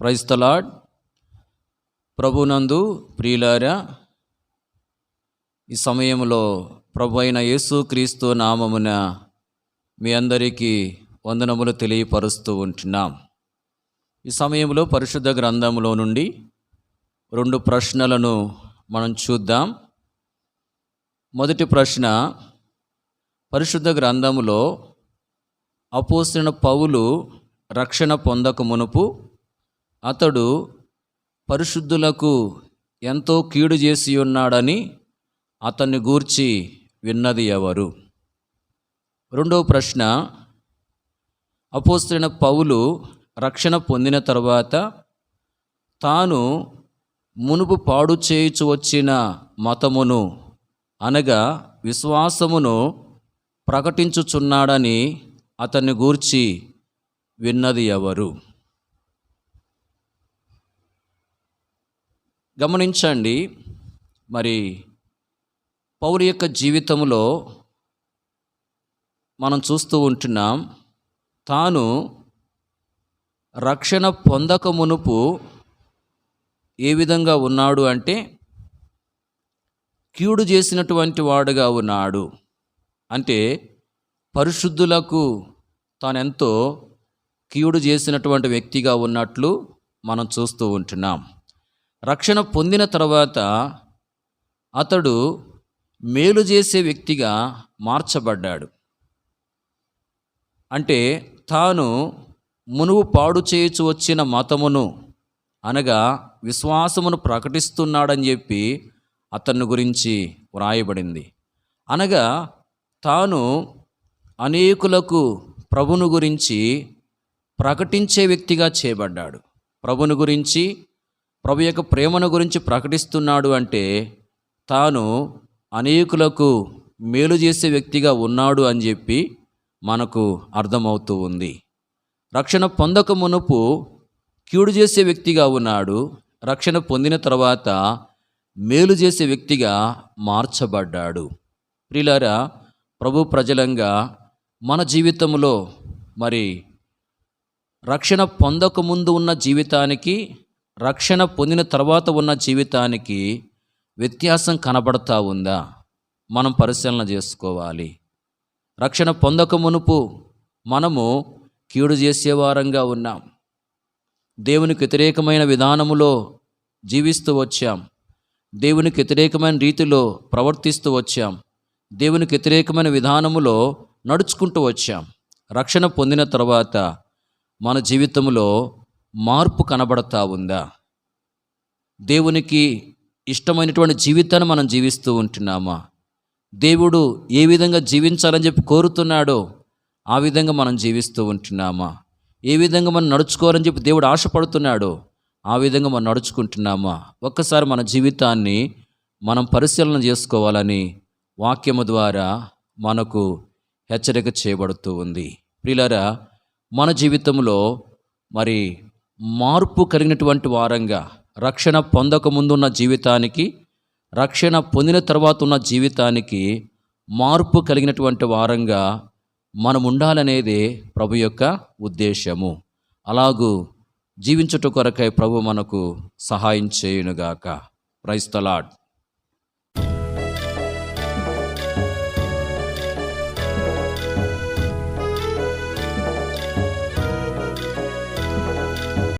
క్రైస్తలాడ్ ప్రభునందు ప్రియులారా ఈ సమయంలో ప్రభు అయిన యేసుక్రీస్తు నామమున మీ అందరికీ వందనములు తెలియపరుస్తూ ఉంటున్నాం. ఈ సమయంలో పరిశుద్ధ గ్రంథంలో నుండి రెండు ప్రశ్నలను మనం చూద్దాం. మొదటి ప్రశ్న పరిశుద్ధ గ్రంథములో అపోసిన పౌలు రక్షణ పొందక మునుపు అతడు పరిశుద్ధులకు ఎంతో కీడు చేసి ఉన్నాడని అతన్ని గూర్చి విన్నది ఎవరు? రెండవ ప్రశ్న అపోస్తున్న పౌలు రక్షణ పొందిన తర్వాత తాను మునుపు పాడు చేయుచు వచ్చిన మతమును అనగా విశ్వాసమును ప్రకటించుచున్నాడని అతన్ని గూర్చి విన్నది ఎవరు? గమనించండి మరి పౌరు యొక్క జీవితంలో మనం చూస్తూ ఉంటున్నాం తాను రక్షణ పొందక మునుపు ఏ విధంగా ఉన్నాడు అంటే కీడు చేసినటువంటి వాడుగా ఉన్నాడు. అంటే పరిశుద్ధులకు తానెంతో కీడు చేసినటువంటి వ్యక్తిగా ఉన్నట్లు మనం చూస్తూ ఉంటున్నాం. రక్షణ పొందిన తర్వాత అతడు మేలు చేసే వ్యక్తిగా మార్చబడ్డాడు. అంటే తాను మునువు పాడు చేయుచు వచ్చిన మతమును అనగా విశ్వాసమును ప్రకటిస్తున్నాడని చెప్పి అతన్ని గురించి వ్రాయబడింది. అనగా తాను అనేకులకు ప్రభును గురించి ప్రకటించే వ్యక్తిగా చేయబడ్డాడు. ప్రభుని గురించి ప్రభు యొక్క ప్రేమను గురించి ప్రకటిస్తున్నాడు అంటే తాను అనేకులకు మేలు చేసే వ్యక్తిగా ఉన్నాడు అని చెప్పి మనకు అర్థమవుతూ ఉంది. రక్షణ పొందక మునుపు కీడు చేసే వ్యక్తిగా ఉన్నాడు. రక్షణ పొందిన తర్వాత మేలు చేసే వ్యక్తిగా మార్చబడ్డాడు. ప్రిలారా ప్రభు ప్రజలంగా మన జీవితంలో మరి రక్షణ పొందక ముందు ఉన్న జీవితానికి రక్షణ పొందిన తర్వాత ఉన్న జీవితానికి వ్యత్యాసం కనబడతా ఉందా? మనం పరిశీలన చేసుకోవాలి. రక్షణ పొందక మునుపు మనము కీడు చేసేవారంగా ఉన్నాం. దేవునికి వ్యతిరేకమైన విధానములో జీవిస్తూ వచ్చాం. దేవునికి వ్యతిరేకమైన రీతిలో ప్రవర్తిస్తూ వచ్చాం. దేవునికి వ్యతిరేకమైన విధానములో నడుచుకుంటూ వచ్చాం. రక్షణ పొందిన తర్వాత మన జీవితంలో మార్పు కనబడతా ఉందా? దేవునికి ఇష్టమైనటువంటి జీవితాన్ని మనం జీవిస్తూ ఉంటున్నామా? దేవుడు ఏ విధంగా జీవించాలని చెప్పి కోరుతున్నాడో ఆ విధంగా మనం జీవిస్తూ ఉంటున్నామా? ఏ విధంగా మనం నడుచుకోవాలని చెప్పి దేవుడు ఆశపడుతున్నాడో ఆ విధంగా మనం నడుచుకుంటున్నామా? ఒక్కసారి మన జీవితాన్ని మనం పరిశీలన చేసుకోవాలని వాక్యము ద్వారా మనకు హెచ్చరిక చేయబడుతూ ఉంది. ప్రియులారా మన జీవితంలో మరి మార్పు కలిగినటువంటి వారంగా రక్షణ పొందకముందున్న జీవితానికి రక్షణ పొందిన తర్వాత ఉన్న జీవితానికి మార్పు కలిగినటువంటి వారంగా మనం ఉండాలనేదే ప్రభు యొక్క ఉద్దేశము. అలాగూ జీవించుట కొరకై ప్రభు మనకు సహాయం చేయునుగాక. ప్రైస్తలాడ్